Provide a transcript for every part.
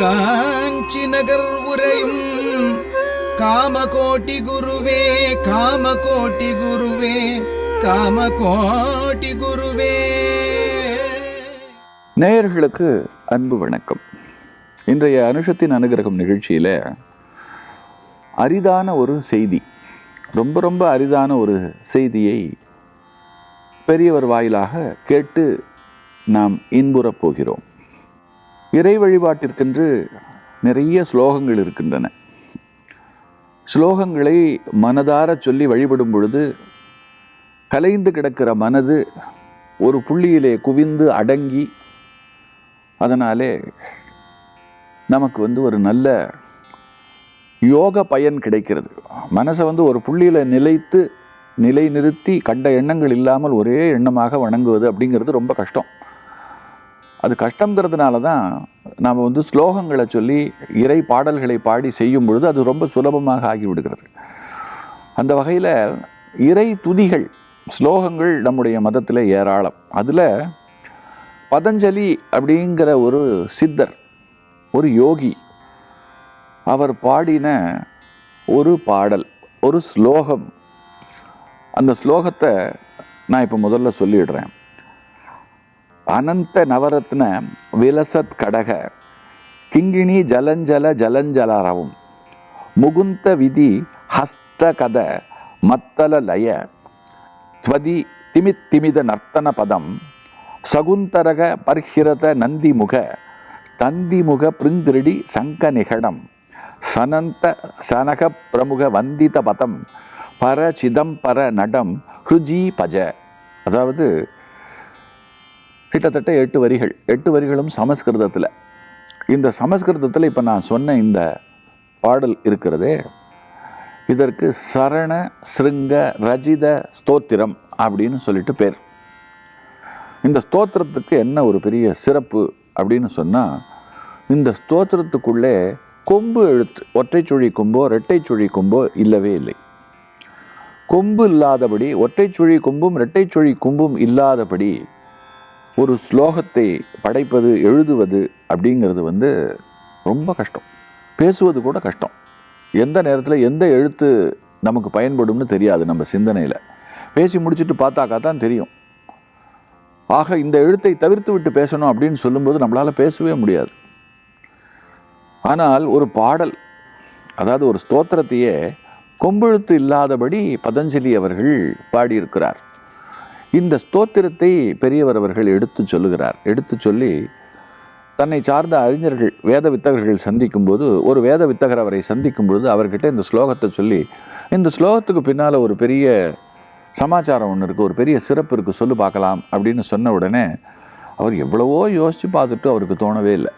காஞ்சி நகர் உரையும் காமகோட்டி குருவே காமகோட்டி குருவே காமகோட்டி குருவே. நேயர்களுக்கு அன்பு வணக்கம். இன்றைய அனுஷத்தின் அனுகிரகம் நிகழ்ச்சியில் அரிதான ஒரு செய்தி ரொம்ப ரொம்ப அரிதான ஒரு செய்தியை பெரியவர் வாயிலாக கேட்டு நாம் இன்புறப் போகிறோம். இறை வழிபாட்டிற்கென்று நிறைய ஸ்லோகங்கள் இருக்கின்றன. ஸ்லோகங்களை மனதார சொல்லி வழிபடும் பொழுது கலைந்து கிடக்கிற மனது ஒரு புள்ளியிலே குவிந்து அடங்கி அதனாலே நமக்கு வந்து ஒரு நல்ல யோக பயன் கிடைக்கிறது. மனசை வந்து ஒரு புள்ளியில் நிலைத்து நிலை நிறுத்தி கண்ட எண்ணங்கள் இல்லாமல் ஒரே எண்ணமாக வணங்குவது அப்படிங்கிறது ரொம்ப கஷ்டம். அது கஷ்டங்கிறதுனால தான் நாம் வந்து ஸ்லோகங்களை சொல்லி இறை பாடல்களை பாடி செய்யும் பொழுது அது ரொம்ப சுலபமாக ஆகிவிடுகிறது. அந்த வகையில் இறை துதிகள் ஸ்லோகங்கள் நம்முடைய மதத்தில் ஏராளம். அதில் பதஞ்சலி அப்படிங்கிற ஒரு சித்தர் ஒரு யோகி அவர் பாடின ஒரு பாடல் ஒரு ஸ்லோகம். அந்த ஸ்லோகத்தை நான் இப்போ முதல்ல சொல்லிடுறேன். அனந்த நவரத்ன விலசத் கடக கிங்கிணி ஜலஞ்சல ஜலஞ்சலரவும் முகுந்த விதி ஹஸ்த கத மத்தல லய ஸ்வதி திமித் திமித நர்த்தன பதம் சகுந்தரக பர்ஹிரத நந்திமுக தந்திமுக பிருங்கிருடி சங்க நிகடம் சனந்த சனக பிரமுக வந்தித பதம் பர சிதம்பர நடம் ஹுஜி பஜ அதாவது கிட்டத்தட்ட எட்டு வரிகள் எட்டு வரிகளும் சமஸ்கிருதத்தில். இந்த சமஸ்கிருதத்தில் இப்போ நான் சொன்ன இந்த பாடல் இருக்கிறதே இதற்கு சரண சிருங்க ரஜித ஸ்தோத்திரம் அப்படின்னு சொல்லிட்டு பேர். இந்த ஸ்தோத்திரத்துக்கு என்ன ஒரு பெரிய சிறப்பு அப்படின்னு சொன்னால் இந்த ஸ்தோத்திரத்துக்குள்ளே கொம்பு எழுத்து ஒற்றை சுழி கொம்போ இரட்டை சுழி கொம்போ இல்லவே இல்லை. கொம்பு இல்லாதபடி ஒற்றை சுழி கொம்பும் இரட்டை சுழி கொம்பும் இல்லாதபடி ஒரு ஸ்லோகத்தை படைப்பது எழுதுவது அப்படிங்கிறது வந்து ரொம்ப கஷ்டம். பேசுவது கூட கஷ்டம். எந்த நேரத்தில் எந்த எழுத்து நமக்கு பயன்படும்னு தெரியாது நம்ம சிந்தனையில். பேசி முடிச்சுட்டு பார்த்தாக்கா தான் தெரியும். ஆக இந்த எழுத்தை தவிர்த்து விட்டு பேசணும் அப்படின்னு சொல்லும்போது நம்மளால் பேசவே முடியாது. ஆனால் ஒரு பாடல் அதாவது ஒரு ஸ்தோத்திரத்தையே கொம்பெழுத்து இல்லாதபடி பதஞ்சலி அவர்கள் பாடியிருக்கிறார். இந்த ஸ்தோத்திரத்தை பெரியவர் அவர்கள் எடுத்து சொல்லுகிறார். எடுத்து சொல்லி தன்னை சார்ந்த அறிஞர்கள் வேத வித்தகர்கள் சந்திக்கும்போது ஒரு வேத வித்தகர் அவரை சந்திக்கும் பொழுது அவர்கிட்ட இந்த ஸ்லோகத்தை சொல்லி இந்த ஸ்லோகத்துக்கு பின்னால் ஒரு பெரிய சமாச்சாரம் ஒன்று இருக்குது ஒரு பெரிய சிறப்பு இருக்குது சொல்லு பார்க்கலாம் அப்படின்னு சொன்ன உடனே அவர் எவ்வளவோ யோசித்து பார்த்துட்டு அவருக்கு தோணவே இல்லை.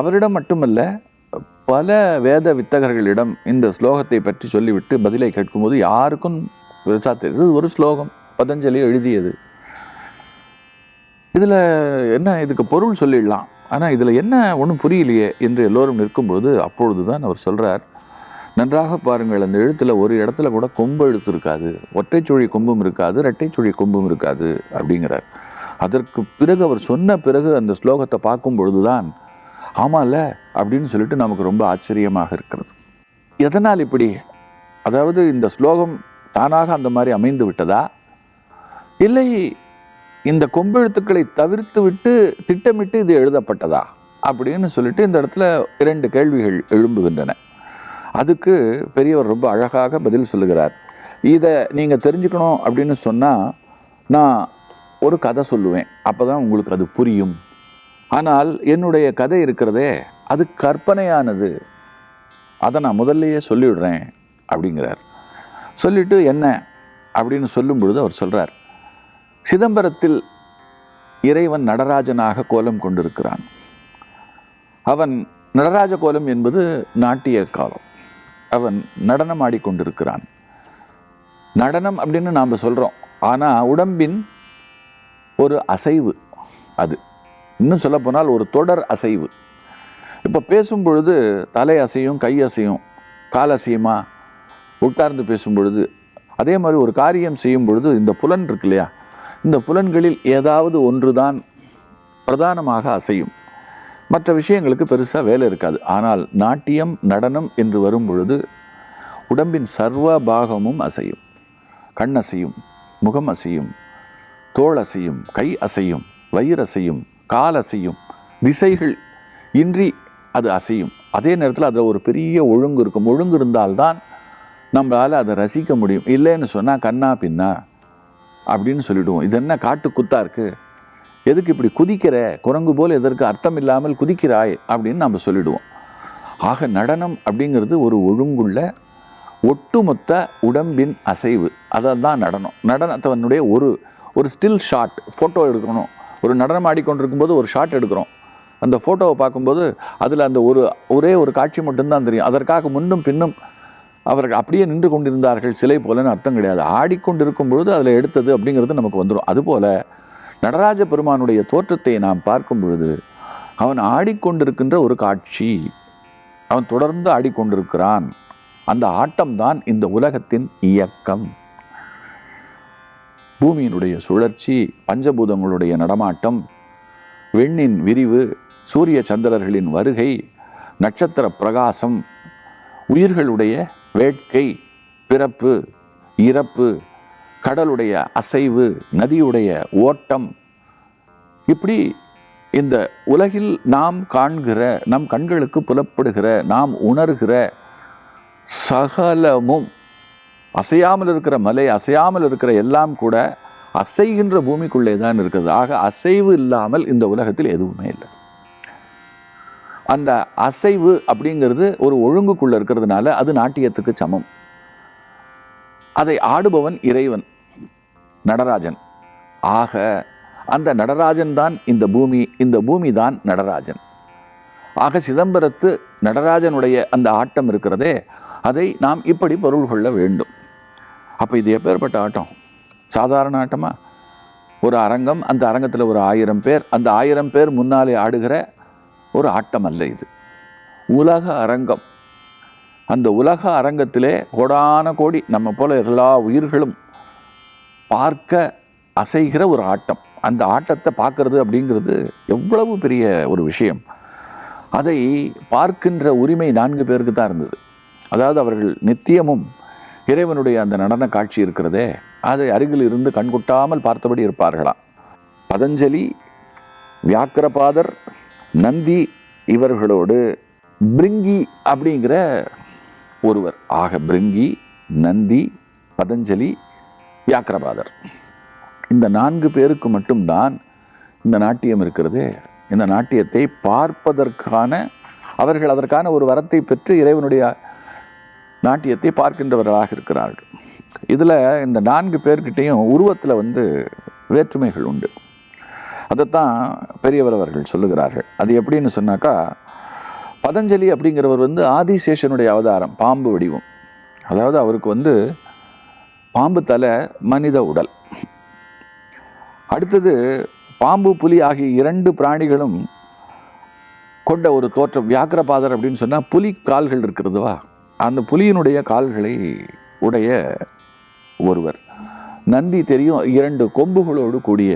அவரிடம் மட்டுமல்ல பல வேத வித்தகர்களிடம் இந்த ஸ்லோகத்தை பற்றி சொல்லிவிட்டு பதிலை கேட்கும்போது யாருக்கும் பெருசா ஒரு ஸ்லோகம். பதஞ்சலி எழுதியது. இதில் என்ன இதுக்கு பொருள் சொல்லிடலாம். ஆனால் இதில் என்ன ஒன்றும் புரியலையே என்று எல்லோரும் நிற்கும்போது அப்பொழுது தான் அவர் சொல்கிறார் நன்றாக பாருங்கள் அந்த எழுத்தில் ஒரு இடத்துல கூட கொம்பு எழுத்து இருக்காது ஒற்றைச்சுழி கொம்பும் இருக்காது இரட்டைச்சுழி கொம்பும் இருக்காது அப்படிங்கிறார். அதற்கு பிறகு அவர் சொன்ன பிறகு அந்த ஸ்லோகத்தை பார்க்கும் பொழுது தான் ஆமாம்ல அப்படின்னு சொல்லிட்டு நமக்கு ரொம்ப ஆச்சரியமாக இருக்கிறது. எதனால் இப்படி? அதாவது இந்த ஸ்லோகம் தானாக அந்த மாதிரி அமைந்து விட்டதா? இல்லை இந்த கொம்பெழுத்துக்களை தவிர்த்து விட்டு திட்டமிட்டு இது எழுதப்பட்டதா அப்படின்னு சொல்லிட்டு இந்த இடத்துல இரண்டு கேள்விகள் எழும்புகின்றன. அதுக்கு பெரியவர் ரொம்ப அழகாக பதில் சொல்லுகிறார். இதை நீங்கள் தெரிஞ்சுக்கணும் அப்படின்னு சொன்னால் நான் ஒரு கதை சொல்லுவேன். அப்போ தான் உங்களுக்கு அது புரியும். ஆனால் என்னுடைய கதை இருக்கிறதே அது கற்பனையானது. அதை நான் முதல்லையே சொல்லிவிடுறேன் அப்படிங்கிறார். சொல்லிவிட்டு என்ன அப்படின்னு சொல்லும் பொழுது அவர் சொல்கிறார் சிதம்பரத்தில் இறைவன் நடராஜனாக கோலம் கொண்டிருக்கிறான். அவன் நடராஜ கோலம் என்பது நாட்டிய காலம். அவன் நடனம் ஆடிக்கொண்டிருக்கிறான் நடனம் அப்படின்னு நாம் சொல்கிறோம் ஆனால் உடம்பின் ஒரு அசைவு அது. இன்னும் சொல்லப்போனால் ஒரு தொடர் அசைவு. இப்போ பேசும் பொழுது தலை அசையும் கை அசையும் கால் அசையுமா? உட்கார்ந்து பேசும் பொழுது அதே மாதிரி ஒரு காரியம் செய்யும் பொழுது இந்த புலன் இருக்கு இல்லையா? இந்த புலன்களில் ஏதாவது ஒன்றுதான் பிரதானமாக அசையும். மற்ற விஷயங்களுக்கு பெருசாக வேலை இருக்காது. ஆனால் நாட்டியம் நடனம் என்று வரும் பொழுது உடம்பின் சர்வ பாகமும் அசையும். கண் அசையும் முகம் அசையும் தோல் அசையும் கை அசையும் வயிறு அசையும் கால் அசையும் திசைகள் இன்றி அது அசையும். அதே நேரத்தில் அதில் ஒரு பெரிய ஒழுங்கு இருக்கும். ஒழுங்கு இருந்தால்தான் நம்மளால் அதை ரசிக்க முடியும். இல்லைன்னு சொன்னால் கண்ணா பின்னா அப்படின்னு சொல்லிவிடுவோம் இது என்ன காட்டு குத்தா இருக்கு? எதுக்கு இப்படி குதிக்கிற? குரங்கு போல் எதற்கு அர்த்தம் இல்லாமல் குதிக்கிறாய்? அப்படின்னு நம்ம சொல்லிடுவோம். ஆக நடனம் அப்படிங்கிறது ஒரு ஒழுங்குள்ள ஒட்டுமொத்த உடம்பின் அசைவு. அதை தான் நடனம். நடனத்தவனுடைய ஒரு ஒரு ஸ்டில் ஷாட் ஃபோட்டோ எடுக்கணும். ஒரு நடனம் ஆடிக்கொண்டிருக்கும்போது ஒரு ஷாட் எடுக்கிறோம். அந்த ஃபோட்டோவை பார்க்கும்போது அதில் அந்த ஒரு ஒரே ஒரு காட்சி மட்டும்தான் தெரியும். அதற்காக முன்னும் பின்னும் அவர்கள் அப்படியே நின்று கொண்டிருந்தார்கள். சிலை போலன்னு அர்த்தம் கிடையாது. ஆடிக்கொண்டிருக்கும் பொழுது அதில் எடுத்தது அப்படிங்கிறது நமக்கு வந்துடும் அதுபோல் நடராஜ பெருமானுடைய தோற்றத்தை நாம் பார்க்கும் பொழுது அவன் ஆடிக்கொண்டிருக்கின்ற ஒரு காட்சி. அவன் தொடர்ந்து ஆடிக்கொண்டிருக்கிறான். அந்த ஆட்டம்தான் இந்த உலகத்தின் இயக்கம். பூமியினுடைய சுழற்சி பஞ்சபூதங்களுடைய நடமாட்டம் வெண்ணின் விரிவு சூரிய சந்திரர்களின் வருகை நட்சத்திர பிரகாசம் உயிர்களுடைய வேட்கை பிறப்பு இறப்பு கடலுடைய அசைவு நதியுடைய ஓட்டம். இப்படி இந்த உலகில் நாம் காண்கிற நம் கண்களுக்கு புலப்படுகிற நாம் உணர்கிற சகலமும் அசையாமல் இருக்கிற மலை அசையாமல் இருக்கிற எல்லாம் கூட அசைகின்ற பூமிக்குள்ளே தான் இருக்குது. ஆக அசைவு இல்லாமல் இந்த உலகத்தில் எதுவுமே இல்லை. அந்த அசைவு அப்படிங்கிறது ஒரு ஒழுங்குக்குள்ள இருக்கிறதுனால அது நாட்டியத்துக்கு சமம். அதை ஆடுபவன் இறைவன் நடராஜன். ஆக அந்த நடராஜன் தான் இந்த பூமி இந்த பூமி தான் நடராஜன். ஆக சிதம்பரத்து நடராஜனுடைய அந்த ஆட்டம் இருக்கிறதே அதை நாம் இப்படி பொருள் கொள்ள வேண்டும். அப்போ இது எப்பேற்பட்ட ஆட்டம்? சாதாரண ஆட்டமா? ஒரு அரங்கம் அந்த அரங்கத்தில் ஒரு ஆயிரம் பேர் அந்த ஆயிரம் பேர் முன்னாலே ஆடுகிற ஒரு ஆட்டம் அல்ல இது. உலக அரங்கம். அந்த உலக அரங்கத்திலே கோடான கோடி நம்ம போல எல்லா உயிர்களும் பார்க்க அசைகிற ஒரு ஆட்டம். அந்த ஆட்டத்தை பார்க்கறது அப்படிங்கிறது எவ்வளவு பெரிய ஒரு விஷயம். அதை பார்க்கின்ற உரிமை நான்கு பேருக்கு தான் இருந்தது. அதாவது அவர்கள் நித்தியமும் இறைவனுடைய அந்த நடன காட்சி இருக்கிறதே அதை அருகில் இருந்து கண்கொட்டாமல் பார்த்தபடி இருப்பார்களாம். பதஞ்சலி வியாக்கிரபாதர் நந்தி இவர்களோடு பிரிங்கி அப்படிங்கிற ஒருவர். ஆக பிரிங்கி நந்தி பதஞ்சலி வியாக்கிரபாதர். இந்த நான்கு பேருக்கு மட்டும்தான் இந்த நாட்டியம் இருக்கிறது. இந்த நாட்டியத்தை பார்ப்பதற்கான அவர்கள் அதற்கான ஒரு வரத்தை பெற்று இறைவனுடைய நாட்டியத்தை பார்க்கின்றவர்களாக இருக்கிறார்கள். இதில் இந்த நான்கு பேர்கிட்டையும் உருவத்தில் வந்து வேற்றுமைகள் உண்டு. அதைத்தான் பெரியவர் அவர்கள் சொல்லுகிறார்கள். அது எப்படின்னு சொன்னாக்கா பதஞ்சலி அப்படிங்கிறவர் வந்து ஆதிசேஷனுடைய அவதாரம் பாம்பு வடிவம். அதாவது அவருக்கு வந்து பாம்பு தலை மனித உடல். அடுத்தது பாம்பு புலி ஆகிய இரண்டு பிராணிகளும் கொண்ட ஒரு தோற்றம் வியாக்கிரபாதர் அப்படின்னு சொன்னால் புலி கால்கள் இருக்கிறதுவா அந்த புலியினுடைய கால்களை உடைய ஒருவர். நந்தி தெரியும் இரண்டு கொம்புகளோடு கூடிய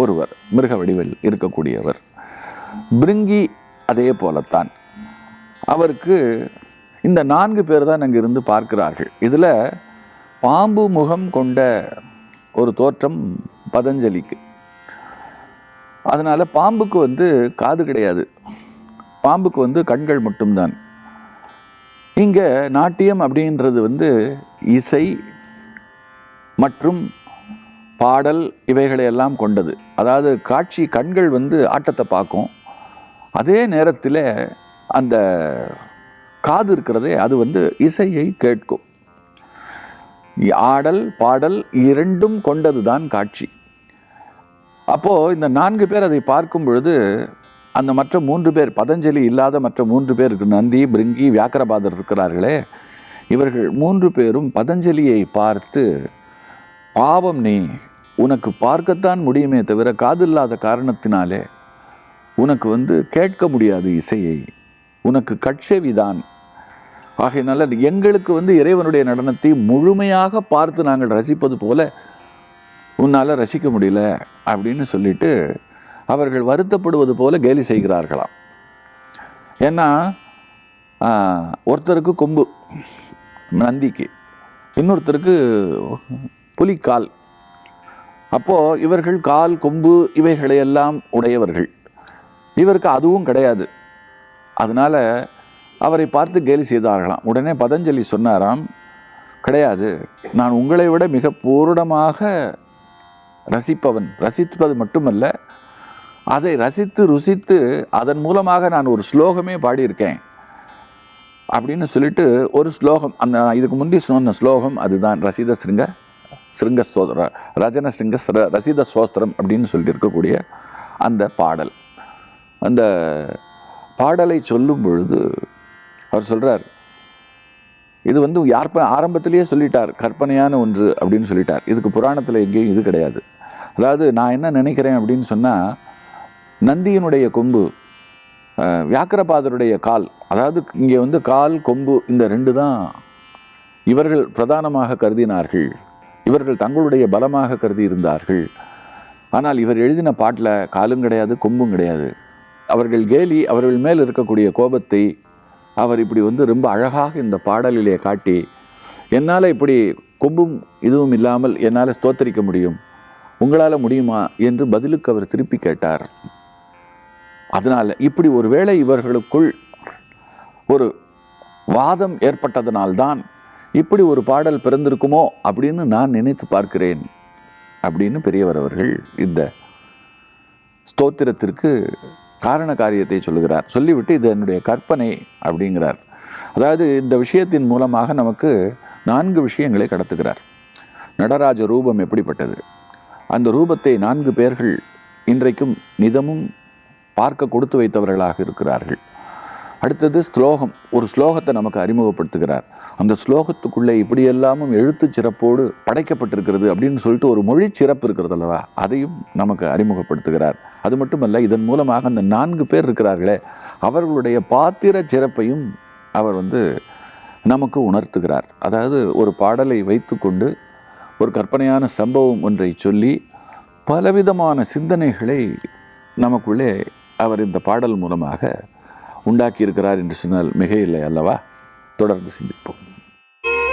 ஒருவர் மிருக வடிவில் இருக்கக்கூடியவர். பிரிங்கி அதே போலத்தான். அவருக்கு இந்த நான்கு பேர் தான் அங்கே இருந்து பார்க்கிறார்கள். இதில் பாம்பு முகம் கொண்ட ஒரு தோற்றம் பதஞ்சலிக்கு. அதனால் பாம்புக்கு வந்து காது கிடையாது. பாம்புக்கு வந்து கண்கள் மட்டும்தான். இங்கே நாட்டியம் அப்படின்றது வந்து இசை மற்றும் பாடல் இவைகளை எல்லாம் கொண்டது. அதாவது காட்சி கண்கள் வந்து ஆட்டத்தை பார்க்கும். அதே நேரத்தில் அந்த காது இருக்கிறதே அது வந்து இசையை கேட்கும். ஆடல் பாடல் இரண்டும் கொண்டது தான் காட்சி. அப்போது இந்த நான்கு பேர் அதை பார்க்கும் பொழுது அந்த மற்ற மூன்று பேர் பதஞ்சலி இல்லாத மற்ற மூன்று பேர் நந்தி பிரிங்கி வியாக்கரபாதர் இருக்கிறார்களே இவர்கள் மூன்று பேரும் பதஞ்சலியை பார்த்து பாவம் நீ உனக்கு பார்க்கத்தான் முடியுமே தவிர காதில்லாத காரணத்தினாலே உனக்கு வந்து கேட்க முடியாது இசையை. உனக்கு கட்செவிதான். ஆகையினால எங்களுக்கு வந்து இறைவனுடைய நடனத்தை முழுமையாக பார்த்து நாங்கள் ரசிப்பது போல உன்னால் ரசிக்க முடியல அப்படின்னு சொல்லிட்டு அவர்கள் வருத்தப்படுவது போல கேலி செய்கிறார்களாம். ஏன்னா ஒருத்தருக்கு கொம்பு நந்திக்கு. இன்னொருத்தருக்கு புலிக்கால். அப்போது இவர்கள் கால் கொம்பு இவைகளையெல்லாம் உடையவர்கள். இவருக்கு அதுவும் கிடையாது. அதனால் அவரை பார்த்து கேலி செய்தார்களாம். உடனே பதஞ்சலி சொன்னாராம் கிடையாது. நான் உங்களை விட மிக பூரணமாக ரசிப்பவன் ரசிப்பது மட்டுமல்ல அதை ரசித்து ருசித்து அதன் மூலமாக நான் ஒரு ஸ்லோகமே பாடியிருக்கேன். அப்படின்னு சொல்லிட்டு ஒரு ஸ்லோகம் அந்த இதுக்கு முந்தி சொன்ன ஸ்லோகம் அதுதான். ரசித சிருங்க. சிருங்க ஸ்தோத்திர ரஜன சிருங்க ரசித சோஸ்திரம் அப்படின்னு சொல்லிட்டு இருக்கக்கூடிய அந்த பாடல். அந்த பாடலை சொல்லும் பொழுது அவர் சொல்றார் இது வந்து யார் ஆரம்பத்திலேயே சொல்லிட்டார் கற்பனையான ஒன்று அப்படின்னு சொல்லிட்டார். இதுக்கு புராணத்தில் எங்கேயும் இது கிடையாது. அதாவது நான் என்ன நினைக்கிறேன் அப்படின்னு சொன்னால் நந்தியினுடைய கொம்பு வியாக்கரபாதருடைய வியாக்கிரபாதருடைய கால் அதாவது இங்கே வந்து கால் கொம்பு இந்த ரெண்டு தான் இவர்கள் பிரதானமாக கருதினார்கள். இவர்கள் தங்களுடைய பலமாக கருதி இருந்தார்கள். ஆனால் இவர் எழுதின பாட்டில் காலும் கிடையாது கொம்பும் கிடையாது. அவர்கள் கேலி அவர்கள் மேல் இருக்கக்கூடிய கோபத்தை அவர் இப்படி வந்து ரொம்ப அழகாக இந்த பாடலிலே காட்டி என்னால் இப்படி கொம்பும் இதுவும் இல்லாமல் என்னால் ஸ்தோத்தரிக்க முடியும்? உங்களால் முடியுமா? என்று பதிலுக்கு அவர் திருப்பி கேட்டார். அதனால் இப்படி ஒருவேளை இவர்களுக்குள் ஒரு வாதம் ஏற்பட்டதனால்தான் இப்படி ஒரு பாடல் பிறந்திருக்குமோ அப்படின்னு நான் நினைத்து பார்க்கிறேன் அப்படின்னு பெரியவர் அவர்கள் இந்த ஸ்தோத்திரத்திற்கு காரண காரியத்தை சொல்லுகிறார். சொல்லிவிட்டு இது என்னுடைய கற்பனை அப்படிங்கிறார். அதாவது இந்த விஷயத்தின் மூலமாக நமக்கு நான்கு விஷயங்களை கடத்துகிறார். நடராஜ ரூபம் எப்படிப்பட்டது? அந்த ரூபத்தை நான்கு பேர்கள் இன்றைக்கும் நிதமும் பார்க்க கொடுத்து வைத்தவர்களாக இருக்கிறார்கள். அடுத்தது ஸ்லோகம் ஒரு ஸ்லோகத்தை நமக்கு அறிமுகப்படுத்துகிறார். அந்த ஸ்லோகத்துக்குள்ளே இப்படியெல்லாமும் எழுத்து சிறப்போடு படைக்கப்பட்டிருக்கிறது அப்படின்னு சொல்லிட்டு ஒரு மொழி சிறப்பு இருக்கிறது அல்லவா? அதையும் நமக்கு அறிமுகப்படுத்துகிறார். அது மட்டுமல்ல இதன் மூலமாக அந்த நான்கு பேர் இருக்கிறார்களே அவர்களுடைய பாத்திர சிறப்பையும் அவர் வந்து நமக்கு உணர்த்துகிறார். அதாவது ஒரு பாடலை வைத்துக்கொண்டு ஒரு கற்பனையான சம்பவம் ஒன்றை சொல்லி பலவிதமான சிந்தனைகளை நமக்குள்ளே அவர் இந்த பாடல் மூலமாக உண்டாக்கியிருக்கிறார் என்று சொன்னால் மிக இல்லை அல்லவா? தொடர்ந்து சிந்திப்போம்.